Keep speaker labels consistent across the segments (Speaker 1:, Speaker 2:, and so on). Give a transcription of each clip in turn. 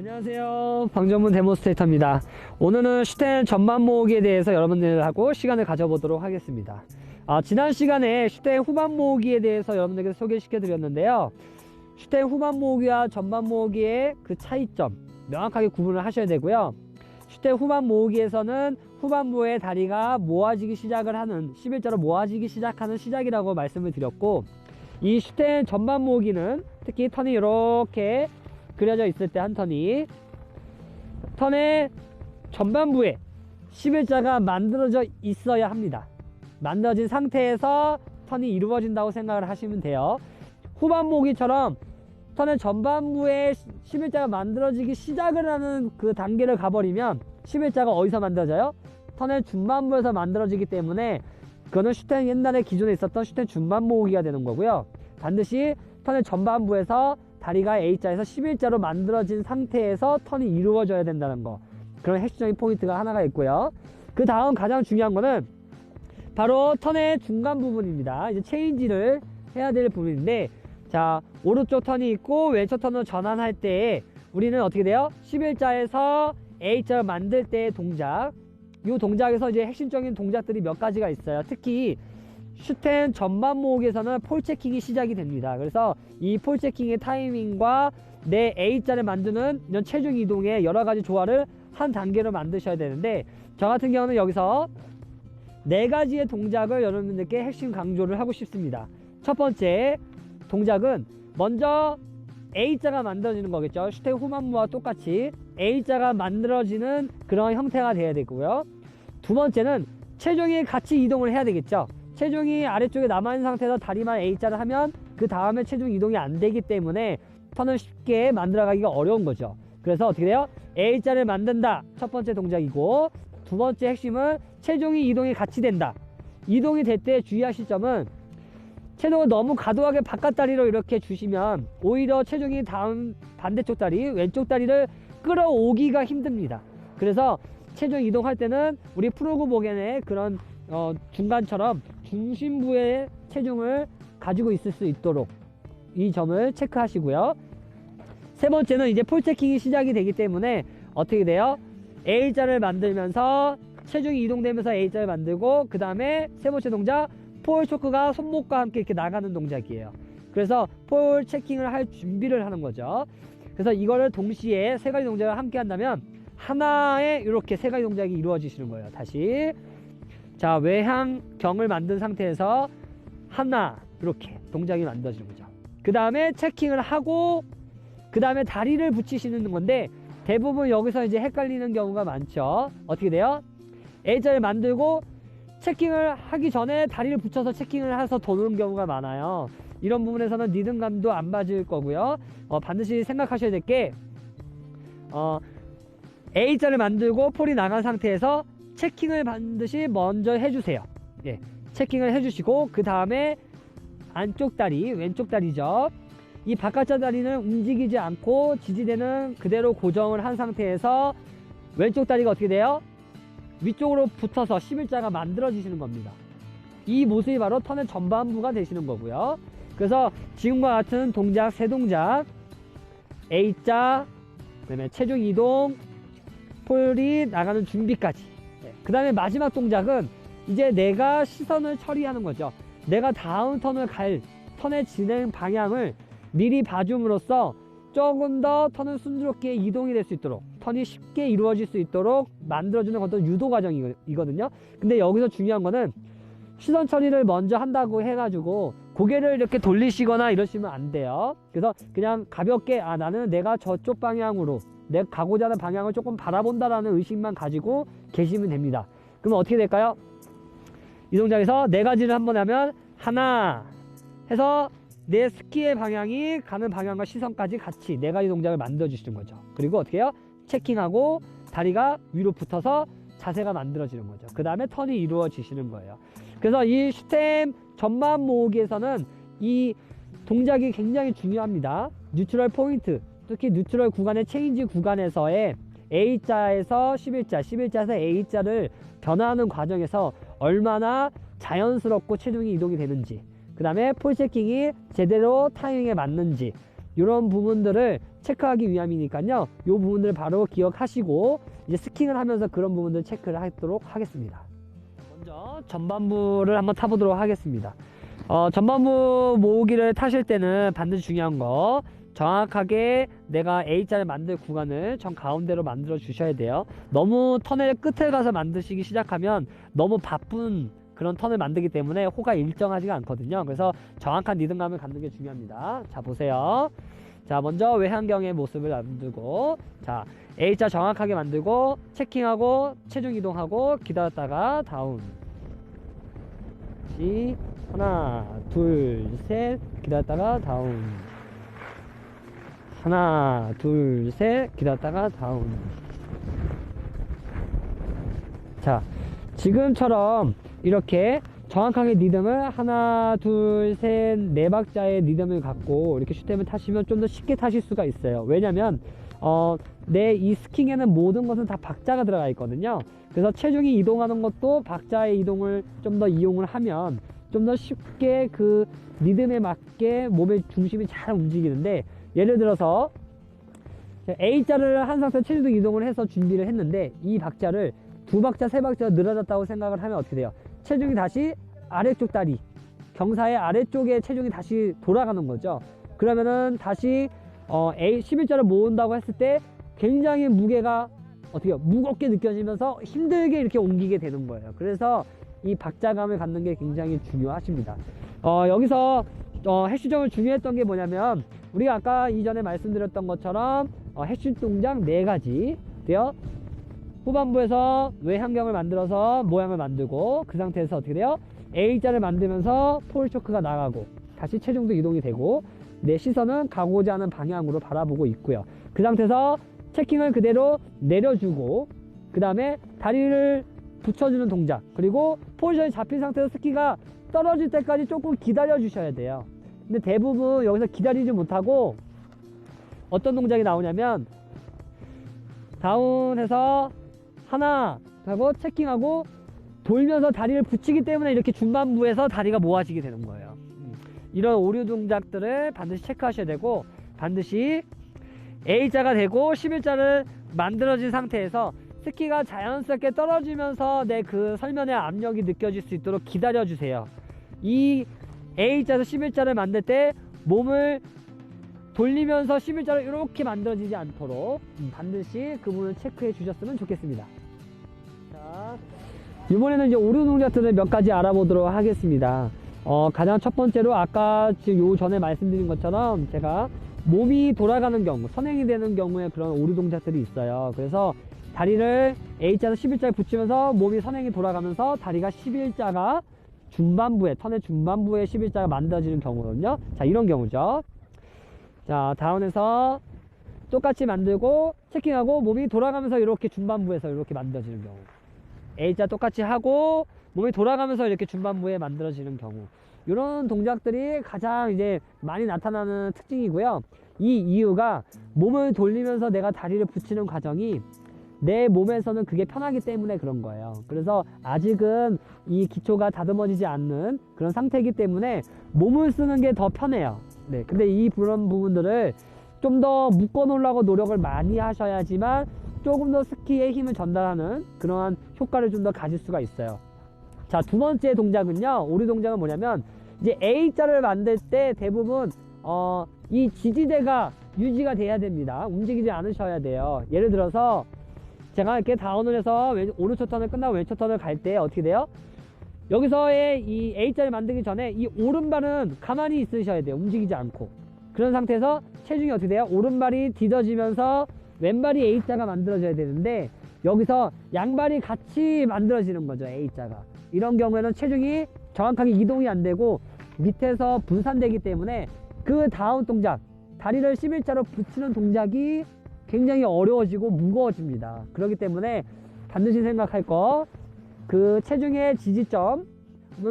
Speaker 1: 안녕하세요. 방전문 데모스테이터입니다. 오늘은 슈텐 전반 모으기에 대해서 여러분들하고 시간을 가져보도록 하겠습니다. 아, 지난 시간에 슈텐 후반 모으기에 대해서 여러분들께 소개시켜 드렸는데요. 슈텐 후반 모으기와 전반 모으기의 그 차이점 명확하게 구분을 하셔야 되고요. 슈텐 후반 모으기에서는 후반부에 다리가 모아지기 시작을 하는 11자로 모아지기 시작하는 시작이라고 말씀을 드렸고 이 슈텐 전반 모으기는 특히 턴이 이렇게 그려져 있을 때 한 턴이 턴의 전반부에 11자가 만들어져 있어야 합니다. 만들어진 상태에서 턴이 이루어진다고 생각을 하시면 돼요. 후반 모기처럼 턴의 전반부에 11자가 만들어지기 시작을 하는 그 단계를 가버리면 11자가 어디서 만들어져요? 턴의 중반부에서 만들어지기 때문에 그거는 슈텐 옛날에 기존에 있었던 슈텐 중반 모으기가 되는 거고요. 반드시 턴의 전반부에서 다리가 A자에서 11자로 만들어진 상태에서 턴이 이루어져야 된다는 거. 그런 핵심적인 포인트가 하나가 있고요. 그 다음 가장 중요한 거는 바로 턴의 중간 부분입니다. 이제 체인지를 해야 될 부분인데 자 오른쪽 턴이 있고 왼쪽 턴으로 전환할 때 우리는 어떻게 돼요? 11자에서 A자를 만들 때의 동작 이 동작에서 이제 핵심적인 동작들이 몇 가지가 있어요. 특히 슈텐 전반 모으기에서는 폴 체킹이 시작이 됩니다. 그래서 이 폴 체킹의 타이밍과 내 A자를 만드는 이런 체중 이동의 여러 가지 조화를 한 단계로 만드셔야 되는데 저 같은 경우는 여기서 네 가지의 동작을 여러분들께 핵심 강조를 하고 싶습니다. 첫 번째 동작은 먼저 A자가 만들어지는 거겠죠. 슈텐 후반부와 똑같이 A자가 만들어지는 그런 형태가 돼야 되고요. 두 번째는 체중이 같이 이동을 해야 되겠죠. 체중이 아래쪽에 남아있는 상태에서 다리만 A자를 하면 그 다음에 체중 이동이 안 되기 때문에 턴을 쉽게 만들어가기가 어려운 거죠. 그래서 어떻게 돼요? A자를 만든다. 첫 번째 동작이고 두 번째 핵심은 체중이 이동이 같이 된다. 이동이 될 때 주의하실 점은 체중을 너무 과도하게 바깥 다리로 이렇게 주시면 오히려 체중이 다음 반대쪽 다리, 왼쪽 다리를 끌어오기가 힘듭니다. 그래서 체중 이동할 때는 우리 프로그 보겐의 그런 어, 중간처럼 중심부의 체중을 가지고 있을 수 있도록 이 점을 체크하시고요. 세 번째는 이제 폴 체킹이 시작이 되기 때문에 어떻게 돼요? A자를 만들면서 체중이 이동되면서 A자를 만들고 그 다음에 세 번째 동작 폴 초크가 손목과 함께 이렇게 나가는 동작이에요. 그래서 폴 체킹을 할 준비를 하는 거죠. 그래서 이거를 동시에 세 가지 동작을 함께 한다면 하나의 이렇게 세 가지 동작이 이루어지시는 거예요. 다시 자 외향경을 만든 상태에서 하나 이렇게 동작이 만들어지는 거죠. 그 다음에 체킹을 하고 그 다음에 다리를 붙이시는 건데 대부분 여기서 이제 헷갈리는 경우가 많죠. 어떻게 돼요? A자를 만들고 체킹을 하기 전에 다리를 붙여서 체킹을 해서 도는 경우가 많아요. 이런 부분에서는 리듬감도 안 맞을 거고요. 어, 반드시 생각하셔야 될게 어, A자를 만들고 폴이 나간 상태에서 체킹을 반드시 먼저 해주세요. 예, 체킹을 해주시고 그 다음에 안쪽 다리, 왼쪽 다리죠. 이 바깥자 다리는 움직이지 않고 지지대는 그대로 고정을 한 상태에서 왼쪽 다리가 어떻게 돼요? 위쪽으로 붙어서 11자가 만들어지시는 겁니다. 이 모습이 바로 턴의 전반부가 되시는 거고요. 그래서 지금과 같은 동작 세 동작 A자 그다음에 체중 이동 폴이 나가는 준비까지 그 다음에 마지막 동작은 이제 내가 시선을 처리하는 거죠. 내가 다음 턴을 갈 턴의 진행 방향을 미리 봐줌으로써 조금 더 턴을 순조롭게 이동이 될 수 있도록 턴이 쉽게 이루어질 수 있도록 만들어주는 어떤 유도 과정이거든요. 근데 여기서 중요한 거는 시선 처리를 먼저 한다고 해가지고 고개를 이렇게 돌리시거나 이러시면 안 돼요. 그래서 그냥 가볍게 아 나는 내가 저쪽 방향으로 내가 가고자 하는 방향을 조금 바라본다라는 의식만 가지고 계시면 됩니다. 그러면 어떻게 될까요? 이 동작에서 네 가지를 한 번 하면 하나 해서 내 스키의 방향이 가는 방향과 시선까지 같이 네 가지 동작을 만들어 주시는 거죠. 그리고 어떻게 해요? 체킹하고 다리가 위로 붙어서 자세가 만들어지는 거죠. 그 다음에 턴이 이루어지시는 거예요. 그래서 이 슈템 전만 모으기에서는 이 동작이 굉장히 중요합니다. 뉴트럴 포인트, 특히 뉴트럴 구간의 체인지 구간에서의 A자에서 11자, 11자에서 A자를 변화하는 과정에서 얼마나 자연스럽고 체중이 이동이 되는지 그 다음에 폴체킹이 제대로 타이밍에 맞는지 이런 부분들을 체크하기 위함이니까요. 이 부분들 바로 기억하시고 이제 스킹을 하면서 그런 부분들 체크를 하도록 하겠습니다. 먼저 전반부를 한번 타보도록 하겠습니다. 어, 전반부 모으기를 타실 때는 반드시 중요한 거 정확하게 내가 A자를 만들 구간을 정 가운데로 만들어 주셔야 돼요. 너무 터널 끝에 가서 만드시기 시작하면 너무 바쁜 그런 턴을 만들기 때문에 호가 일정하지가 않거든요. 그래서 정확한 리듬감을 갖는 게 중요합니다. 자, 보세요. 자, 먼저 외환경의 모습을 만들고, 자, A자 정확하게 만들고, 체킹하고, 체중 이동하고, 기다렸다가 다운. 시, 하나, 둘, 셋, 기다렸다가 다운. 하나, 둘, 셋, 기다렸다가 다운. 자, 지금처럼 이렇게 정확하게 리듬을 하나, 둘, 셋, 네 박자의 리듬을 갖고 이렇게 슈템을 타시면 좀 더 쉽게 타실 수가 있어요. 왜냐면, 어, 내 이 스킹에는 모든 것은 다 박자가 들어가 있거든요. 그래서 체중이 이동하는 것도 박자의 이동을 좀 더 이용을 하면 좀 더 쉽게 그 리듬에 맞게 몸의 중심이 잘 움직이는데 예를 들어서 A자를 한 상태 체중도 이동을 해서 준비를 했는데 이 박자를 두 박자 세 박자가 늘어졌다고 생각을 하면 어떻게 돼요? 체중이 다시 아래쪽 다리 경사의 아래쪽에 체중이 다시 돌아가는 거죠. 그러면은 다시 어, A 11자를 모은다고 했을 때 굉장히 무게가 어떻게 요 무겁게 느껴지면서 힘들게 이렇게 옮기게 되는 거예요. 그래서 이 박자감을 갖는 게 굉장히 중요하십니다. 어, 여기서 어, 해슈점을 중요했던 게 뭐냐면 우리가 아까 이전에 말씀드렸던 것처럼 어, 해슈 동작 네 가지 돼요. 후반부에서 외환경을 만들어서 모양을 만들고 그 상태에서 어떻게 돼요? A자를 만들면서 폴 초크가 나가고 다시 체중도 이동이 되고 내 시선은 가고자 하는 방향으로 바라보고 있고요. 그 상태에서 체킹을 그대로 내려주고 그 다음에 다리를 붙여주는 동작 그리고 포지션이 잡힌 상태에서 스키가 떨어질 때까지 조금 기다려 주셔야 돼요. 근데 대부분 여기서 기다리지 못하고 어떤 동작이 나오냐면 다운해서 하나 하고 체킹하고 돌면서 다리를 붙이기 때문에 이렇게 중반부에서 다리가 모아지게 되는 거예요. 음. 이런 오류 동작들을 반드시 체크하셔야 되고 반드시 A자가 되고 11자를 만들어진 상태에서 스키가 자연스럽게 떨어지면서 내 그 설면의 압력이 느껴질 수 있도록 기다려 주세요. 이 A자에서 11자를 만들 때 몸을 돌리면서 11자로 이렇게 만들어지지 않도록 음, 반드시 그 부분을 체크해 주셨으면 좋겠습니다. 자, 이번에는 이제 오류 동작들을 몇 가지 알아보도록 하겠습니다. 어, 가장 첫 번째로 아까 지금 요 전에 말씀드린 것처럼 제가 몸이 돌아가는 경우, 선행이 되는 경우에 그런 오류 동작들이 있어요. 그래서 다리를 A자에서 11자에 붙이면서 몸이 선행이 돌아가면서 다리가 11자가 중반부에, 턴의 중반부에 11자가 만들어지는 경우거든요. 자, 이런 경우죠. 자, 다운해서 똑같이 만들고 체킹하고 몸이 돌아가면서 이렇게 중반부에서 이렇게 만들어지는 경우. A자 똑같이 하고 몸이 돌아가면서 이렇게 중반부에 만들어지는 경우. 이런 동작들이 가장 이제 많이 나타나는 특징이고요. 이 이유가 몸을 돌리면서 내가 다리를 붙이는 과정이 내 몸에서는 그게 편하기 때문에 그런 거예요. 그래서 아직은 이 기초가 다듬어지지 않는 그런 상태이기 때문에 몸을 쓰는 게 더 편해요. 네. 근데 이 그런 부분들을 좀 더 묶어 놓으려고 노력을 많이 하셔야지만 조금 더 스키의 힘을 전달하는 그러한 효과를 좀 더 가질 수가 있어요. 자, 두 번째 동작은요. 오류 동작은 뭐냐면 이제 A자를 만들 때 대부분 어, 이 지지대가 유지가 돼야 됩니다. 움직이지 않으셔야 돼요. 예를 들어서 제가 이렇게 다운을 해서 왼, 오른쪽 턴을 끝나고 왼쪽 턴을 갈 때 어떻게 돼요? 여기서의 이 A자를 만들기 전에 이 오른발은 가만히 있으셔야 돼요. 움직이지 않고. 그런 상태에서 체중이 어떻게 돼요? 오른발이 뒤져지면서 왼발이 A자가 만들어져야 되는데 여기서 양발이 같이 만들어지는 거죠. A자가. 이런 경우에는 체중이 정확하게 이동이 안 되고 밑에서 분산되기 때문에 그 다음 동작, 다리를 11자로 붙이는 동작이 굉장히 어려워지고 무거워집니다. 그렇기 때문에 반드시 생각할 거, 그 체중의 지지점은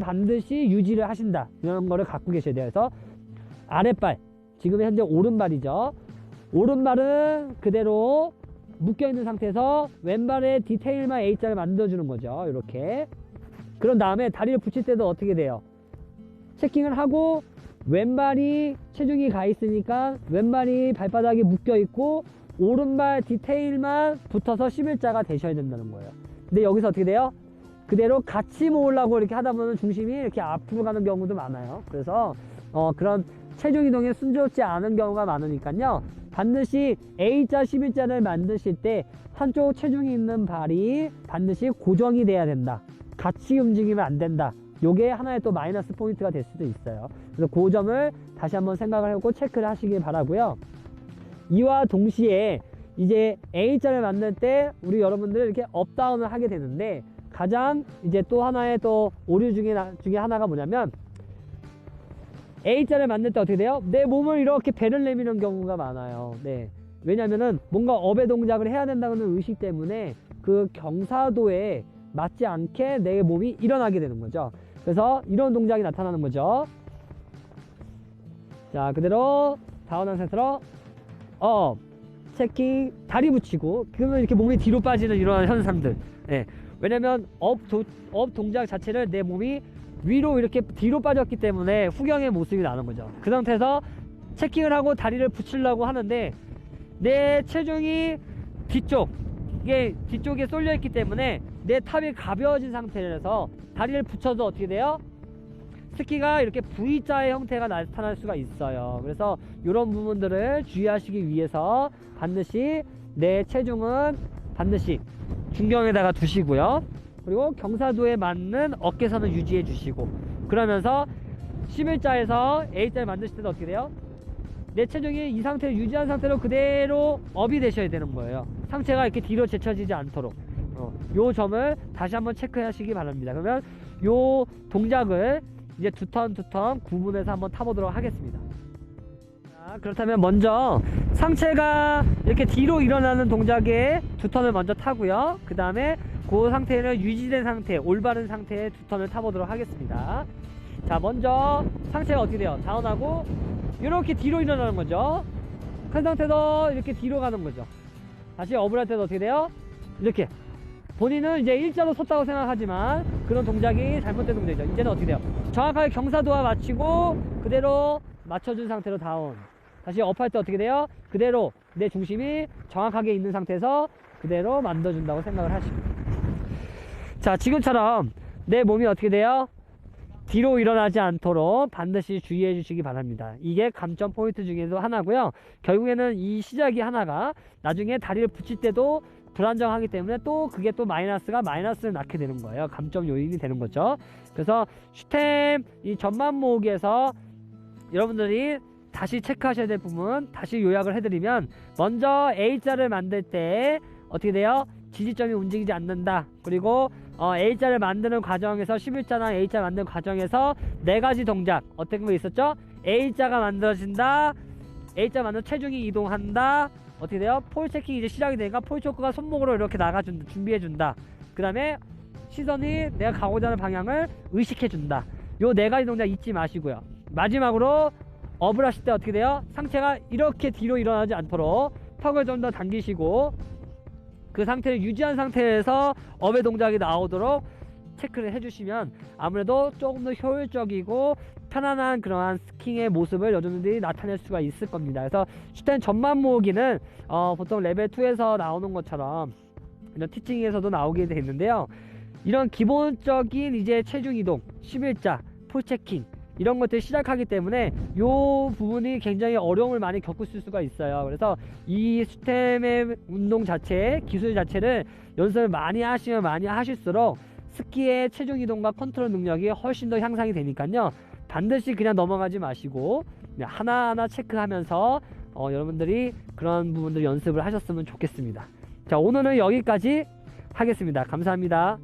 Speaker 1: 반드시 유지를 하신다. 이런 거를 갖고 계셔야 돼요. 그래서 아랫발, 지금 현재 오른발이죠. 오른발은 그대로 묶여있는 상태에서 왼발의 디테일만 A자를 만들어주는 거죠. 이렇게. 그런 다음에 다리를 붙일 때도 어떻게 돼요? 체킹을 하고 왼발이 체중이 가 있으니까 왼발이 발바닥에 묶여 있고 오른발 디테일만 붙어서 11자가 되셔야 된다는 거예요. 근데 여기서 어떻게 돼요? 그대로 같이 모으려고 이렇게 하다 보면 중심이 이렇게 앞으로 가는 경우도 많아요. 그래서 어, 그런 체중 이동이 순조롭지 않은 경우가 많으니까요. 반드시 A자 11자를 만드실 때 한쪽 체중이 있는 발이 반드시 고정이 돼야 된다. 같이 움직이면 안 된다. 요게 하나의 또 마이너스 포인트가 될 수도 있어요. 그래서 그 점을 다시 한번 생각을 하고 체크를 하시길 바라고요. 이와 동시에 이제 A자를 만들 때 우리 여러분들 이렇게 업다운을 하게 되는데 가장 이제 또 하나의 또 오류 중에, 나- 중에 하나가 뭐냐면 A자를 만들 때 어떻게 돼요? 내 몸을 이렇게 배를 내미는 경우가 많아요. 네. 왜냐면은 뭔가 업의 동작을 해야 된다는 의식 때문에 그 경사도에 맞지 않게 내 몸이 일어나게 되는 거죠. 그래서 이런 동작이 나타나는 거죠. 자, 그대로 다운한 상태로 업, 체킹, 다리 붙이고 그러면 이렇게 몸이 뒤로 빠지는 이런 현상들. 예. 왜냐면 업, 도, 업 동작 자체를 내 몸이 위로 이렇게 뒤로 빠졌기 때문에 후경의 모습이 나는 거죠. 그 상태에서 체킹을 하고 다리를 붙이려고 하는데 내 체중이 뒤쪽 이게 뒤쪽에 쏠려 있기 때문에 내 탑이 가벼워진 상태에서 다리를 붙여도 어떻게 돼요? 스키가 이렇게 V자의 형태가 나타날 수가 있어요. 그래서 이런 부분들을 주의하시기 위해서 반드시 내 체중은 반드시 중경에다가 두시고요. 그리고 경사도에 맞는 어깨선을 유지해 주시고 그러면서 11자에서 A자를 만드실 때도 어떻게 돼요? 내 체중이 이 상태를 유지한 상태로 그대로 업이 되셔야 되는 거예요. 상체가 이렇게 뒤로 제쳐지지 않도록. 어, 요 점을 다시 한번 체크하시기 바랍니다. 그러면 요 동작을 이제 두 턴 두 턴 구분해서 한번 타보도록 하겠습니다. 자, 그렇다면 먼저 상체가 이렇게 뒤로 일어나는 동작에 두 턴을 먼저 타고요. 그 다음에 그 상태는 유지된 상태, 올바른 상태의 두 턴을 타보도록 하겠습니다. 자, 먼저 상체가 어떻게 돼요? 다운하고 이렇게 뒤로 일어나는 거죠. 큰 상태도 이렇게 뒤로 가는 거죠. 다시 업을 할 때도 어떻게 돼요? 이렇게 본인은 이제 일자로 섰다고 생각하지만 그런 동작이 잘못된 동작이죠. 이제는 어떻게 돼요? 정확하게 경사도와 맞추고 그대로 맞춰준 상태로 다운. 다시 업할 때 어떻게 돼요? 그대로 내 중심이 정확하게 있는 상태에서 그대로 만들어준다고 생각을 하십니다. 자, 지금처럼 내 몸이 어떻게 돼요? 뒤로 일어나지 않도록 반드시 주의해 주시기 바랍니다. 이게 감점 포인트 중에서 하나고요. 결국에는 이 시작이 하나가 나중에 다리를 붙일 때도 불안정하기 때문에 또 그게 또 마이너스가 마이너스를 낳게 되는 거예요. 감점 요인이 되는 거죠. 그래서 슈템 이 전만 모으기에서 여러분들이 다시 체크하셔야 될 부분 다시 요약을 해드리면 먼저 A자를 만들 때 어떻게 돼요? 지지점이 움직이지 않는다. 그리고 어, A자를 만드는 과정에서 11자나 A자 만드는 과정에서 네 가지 동작 어떤 거 있었죠? A자가 만들어진다. A자 만든 체중이 이동한다. 어떻게 돼요? 폴 체킹 이제 시작이 되니까 폴 초크가 손목으로 이렇게 나가준다. 준비해준다. 그 다음에 시선이 내가 가고자 하는 방향을 의식해준다. 요 네 가지 동작 잊지 마시고요. 마지막으로 업을 하실 때 어떻게 돼요? 상체가 이렇게 뒤로 일어나지 않도록 턱을 좀 더 당기시고 그 상태를 유지한 상태에서 업의 동작이 나오도록 체크를 해주시면 아무래도 조금 더 효율적이고 편안한 그러한 스킹의 모습을 여러분들이 나타낼 수가 있을 겁니다. 그래서 슈텐 전만 모으기는 어, 보통 레벨 2에서 나오는 것처럼 이런 티칭에서도 나오게 되는데요. 이런 기본적인 이제 체중 이동, 11자, 폴체킹 이런 것들 시작하기 때문에 요 부분이 굉장히 어려움을 많이 겪으실 수가 있어요. 그래서 이 스템의 운동 자체, 기술 자체를 연습을 많이 하시면 많이 하실수록 스키의 체중 이동과 컨트롤 능력이 훨씬 더 향상이 되니까요. 반드시 그냥 넘어가지 마시고 하나하나 체크하면서 어, 여러분들이 그런 부분들 연습을 하셨으면 좋겠습니다. 자, 오늘은 여기까지 하겠습니다. 감사합니다.